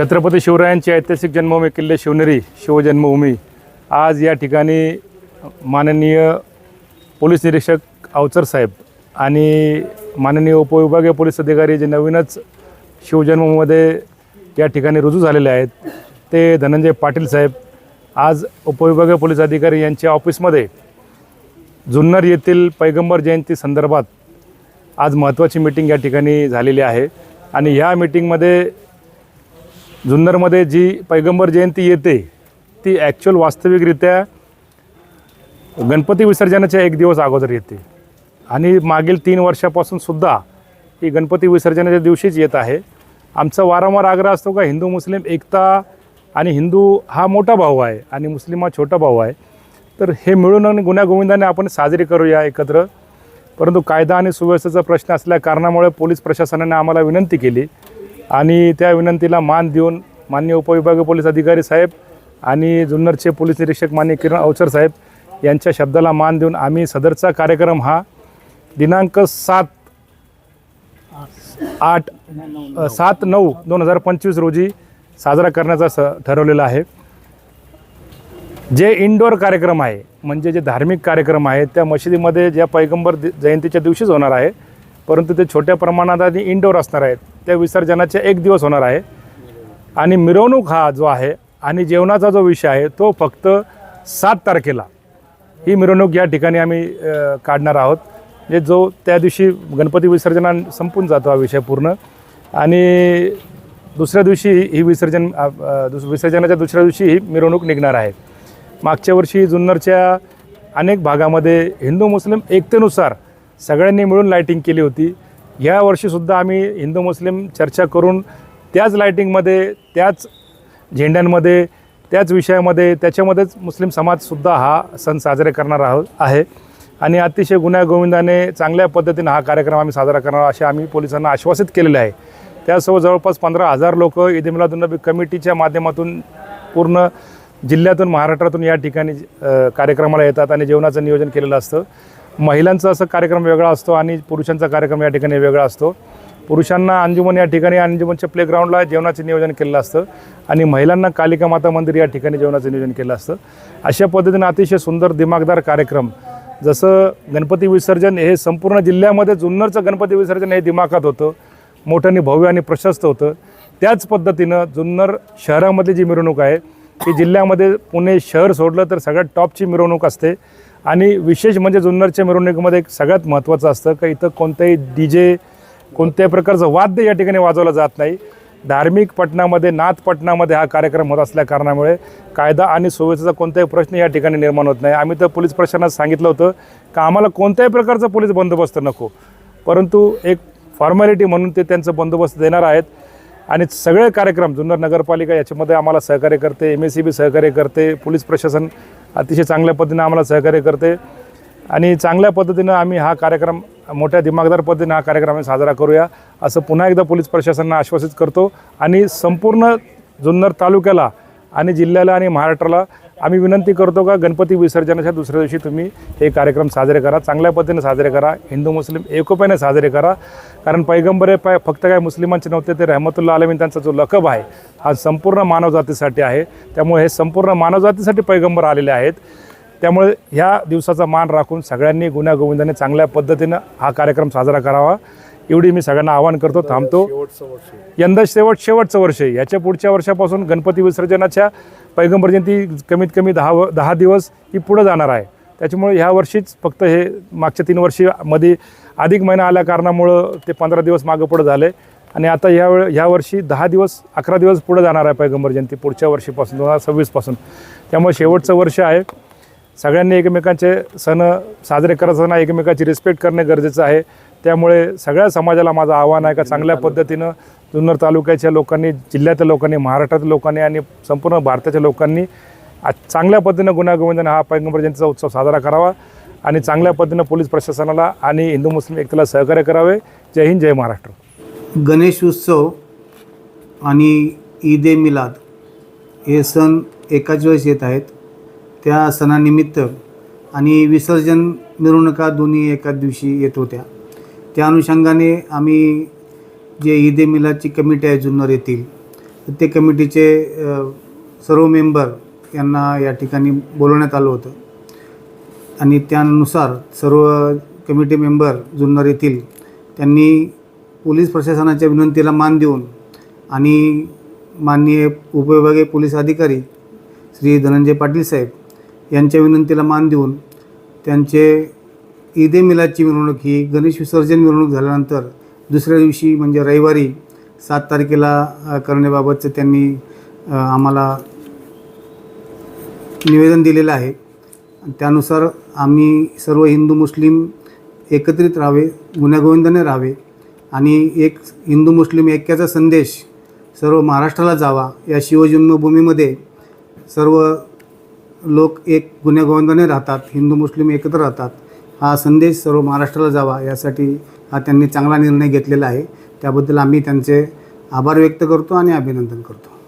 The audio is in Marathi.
छत्रपती शिवरायांची ऐतिहासिक जन्मभूमी किल्ले शिवनेरी शिवजन्मभूमी. आज या ठिकाणी माननीय पोलीस निरीक्षक अवचर साहेब आणि माननीय उपविभागीय पोलीस अधिकारी जे नवीनच शिवजन्मभूमीमध्ये या ठिकाणी रुजू झालेले आहेत ते धनंजय पाटील साहेब. आज उपविभागीय पोलीस अधिकारी यांच्या ऑफिसमध्ये जुन्नर येथील पैगंबर जयंती संदर्भात आज महत्त्वाची मीटिंग या ठिकाणी झालेली आहे. आणि ह्या मीटिंगमध्ये जुन्नरमध्ये जी पैगंबर जयंती येते ती ॲक्च्युअल वास्तविकरित्या गणपती विसर्जनाच्या एक दिवस अगोदर येते. आणि मागील तीन वर्षापासून सुद्धा ही गणपती विसर्जनाच्या दिवशीच येत आहे. आमचा वारंवार आग्रह असतो का हिंदू मुस्लिम एकता आणि हिंदू हा मोठा भाऊ आहे आणि मुस्लिम हा छोटा भाऊ आहे. तर हे मिळून आणि गुण्यागोविंदाने आपण साजरी करूया एकत्र. परंतु कायदा आणि सुव्यवस्थेचा प्रश्न असल्या कारणामुळे पोलीस प्रशासनाने आम्हाला विनंती केली. आणि त्या विनंतीला मान देऊन मान्य उपविभागीय पोलीस अधिकारी साहेब आणि जुन्नरचे पोलीस निरीक्षक मान्य किरण अवचर साहेब यांच्या शब्दाला मान देऊन आम्ही सदरचा कार्यक्रम हा दिनांक सात आठ सात नऊ दोन हजार पंचवीस रोजी साजरा करण्याचा स ठरवलेला आहे. जे इनडोअर कार्यक्रम आहे म्हणजे जे धार्मिक कार्यक्रम आहेत त्या मशिदीमध्ये ज्या पैगंबर जयंतीच्या दिवशीच होणार आहे परंतु ते छोट्या प्रमाणात आधी इनडोअर असणार आहेत. त्या विसर्जनाचे एक दिवस होणार आहे. आणि मिरवणूक हा जो आहे आणि जेवणाचा जो विषय आहे तो फक्त सात तारखेला ही मिरवणूक या ठिकाणी आम्ही काढणार आहोत. म्हणजे जो त्या दिवशी गणपती विसर्जना संपून जातो हा विषय पूर्ण. आणि दुसऱ्या दिवशी ही विसर्जन दुस विसर्जनाच्या दुसऱ्या दिवशी ही मिरवणूक निघणार आहे. मागच्या वर्षी जुन्नरच्या अनेक भागामध्ये हिंदू मुस्लिम एकतेनुसार सगळ्यांनी मिळून लाईटिंग केली होती. या वर्षीसुद्धा आम्ही हिंदू मुस्लिम चर्चा करून त्याच लाईटिंगमध्ये त्याच झेंड्यांमध्ये त्याच विषयामध्ये त्याच्यामध्येच मुस्लिम समाजसुद्धा हा सण साजरे करणार आहोत आहे. आणि अतिशय गुण्यागोविंदाने चांगल्या पद्धतीने हा कार्यक्रम आम्ही साजरा करणार असे आम्ही पोलिसांना आश्वासित केलेले आहे. त्यासोबत जवळपास पंधरा हजार लोक ईद मिलादुलनबी कमिटीच्या माध्यमातून पूर्ण जिल्ह्यातून महाराष्ट्रातून या ठिकाणी कार्यक्रमाला येतात आणि जेवणाचं नियोजन केलेलं असतं. महिलांचा असं कार्यक्रम वेगळा असतो आणि पुरुषांचा कार्यक्रम या ठिकाणी वेगळा असतो. पुरुषांना अंजुमन या ठिकाणी अंजुमनच्या प्लेग्राऊंडला जेवणाचं नियोजन केलेलं असतं आणि महिलांना कालिका माता मंदिर या ठिकाणी जेवणाचं नियोजन केलं असतं. अशा पद्धतीनं अतिशय सुंदर दिमागदार कार्यक्रम जसं गणपती विसर्जन हे संपूर्ण जिल्ह्यामध्ये जुन्नरचं गणपती विसर्जन हे दिमाखात होतं मोठ्याने भव्य आणि प्रशस्त होतं. त्याच पद्धतीनं जुन्नर शहरामधली जी मिरवणूक आहे ती जिल्ह्यामध्ये पुणे शहर सोडलं तर सगळ्यात टॉपची मिरवणूक असते. आणि विशेष म्हणजे जुन्नरच्या मिरवणुकीमध्ये एक सगळ्यात महत्त्वाचं असतं का इथं कोणत्याही डी जे कोणत्याही प्रकारचं वाद्य या ठिकाणी वाजवलं जात नाही. धार्मिक पटनामध्ये नाथपटनामध्ये हा कार्यक्रम होत असल्या कारणामुळे कायदा आणि सुव्यवस्थेचा कोणताही प्रश्न या ठिकाणी निर्माण होत नाही. आम्ही तर पोलीस प्रशासनात सांगितलं होतं का आम्हाला कोणत्याही प्रकारचा पोलीस बंदोबस्त नको. परंतु एक फॉर्मॅलिटी म्हणून ते त्यांचं बंदोबस्त देणार आहेत. आणि सगळे कार्यक्रम जुन्नर नगरपालिका याच्यामध्ये आम्हाला सहकार्य करते एम एस सी बी सहकार्य करते पोलीस प्रशासन अतिशय चांगल्या पद्धतीनं आम्हाला सहकार्य करते. आणि चांगल्या पद्धतीनं आम्ही हा कार्यक्रम मोठ्या दिमागदार पद्धतीने हा कार्यक्रम आम्ही साजरा करूया असं पुन्हा एकदा पोलीस प्रशासनाला आश्वासित करतो. आणि संपूर्ण जुन्नर तालुक्याला आणि जिल्ह्याला आणि महाराष्ट्राला आम्ही विनंती करतो का गणपती विसर्जनाच्या दुसऱ्या दिवशी तुम्ही हे कार्यक्रम साजरे करा चांगल्या पद्धतीने साजरे करा हिंदू मुस्लिम एकोप्याने साजरे करा. कारण पैगंबरे पाय फक्त काय मुस्लिमांचे नव्हते ते रहमतुल्ला आलमीन त्यांचा जो लकब आहे हा संपूर्ण मानवजातीसाठी आहे. त्यामुळे हे संपूर्ण मानवजातीसाठी पैगंबर आलेले आहेत. त्यामुळे ह्या दिवसाचा मान राखून सगळ्यांनी गुण्यागोविंदाने चांगल्या पद्धतीनं हा कार्यक्रम साजरा करावा. एवढी मी सगळ्यांना आवाहन करतो थांबतो. यंदा शेवट शेवटचं वर्ष आहे. याच्या पुढच्या वर्षापासून गणपती विसर्जनाच्या पैगंबर जयंती कमीत कमी दहा व दहा दिवस ही पुढं जाणार आहे. त्याच्यामुळे ह्या वर्षीच फक्त हे मागच्या तीन वर्षी मध्ये अधिक महिना आल्या कारणामुळं ते पंधरा दिवस मागं पुढं झाले. आणि आता ह्या वेळ ह्या वर्षी दहा दिवस अकरा दिवस पुढं जाणार आहे पैगंबर जयंती पुढच्या वर्षीपासून दोन हजार सव्वीसपासून त्यामुळे शेवटचं वर्ष आहे. सगळ्यांनी एकमेकांचे सण साजरे करत असताना एकमेकाची रिस्पेक्ट करणे गरजेचं आहे. त्यामुळे सगळ्या समाजाला माझं आव्हान आहे का चांगल्या पद्धतीनं जुन्नर तालुक्याच्या लोकांनी जिल्ह्यातल्या लोकांनी महाराष्ट्रातील लोकांनी आणि संपूर्ण भारताच्या लोकांनी आ- चांगल्या पद्धतीनं गुण्यागोविंदाने हा पैगंबर जयंतीचा उत्सव साजरा करावा आणि चांगल्या पद्धतीनं पोलीस प्रशासनाला आणि हिंदू मुस्लिम एकतेला सहकार्य करावे. जय हिंद जय महाराष्ट्र. गणेश उत्सव आणि ईद ए मिलाद हे सण एकाच वेळेस येत आहेत. त्या सणानिमित्त आणि विसर्जन मिरवणुका दोन्ही एकाच दिवशी येत होत्या. त्या अनुषंगाने आम्ही जे ईद ए मिलादची कमिटी आहे जुन्नर येथील ते कमिटीचे सर्व मेंबर यांना या ठिकाणी बोलवण्यात आलं होतं. आणि त्यानुसार सर्व कमिटी मेंबर जुन्नर येथील त्यांनी पोलीस प्रशासनाच्या विनंतीला मान देऊन आणि माननीय उपविभागीय पोलीस अधिकारी श्री धनंजय पाटील साहेब यांच्या विनंतीला मान देऊन त्यांचे ईद ए मिलादची मिरवणूक ही गणेश विसर्जन मिरवणूक झाल्यानंतर दुसऱ्या दिवशी म्हणजे रविवारी सात तारखेला करण्याबाबतचं त्यांनी आम्हाला निवेदन दिलेलं आहे. त्यानुसार आम्ही सर्व हिंदू मुस्लिम एकत्रित राहावे गुण्यागोविंदाने राहावे आणि एक हिंदू मुस्लिम ऐक्याचा संदेश सर्व महाराष्ट्राला जावा या शिवजन्मभूमीमध्ये सर्व लोक एक गुण्यागोविंदाने राहतात हिंदू मुस्लिम एकत्र राहतात. हा संदेश सर्व महाराष्ट्राला जावा यासाठी हा त्यांनी चांगला निर्णय घेतलेला आहे. त्याबद्दल आम्ही त्यांचे आभार व्यक्त करतो आणि अभिनंदन करतो.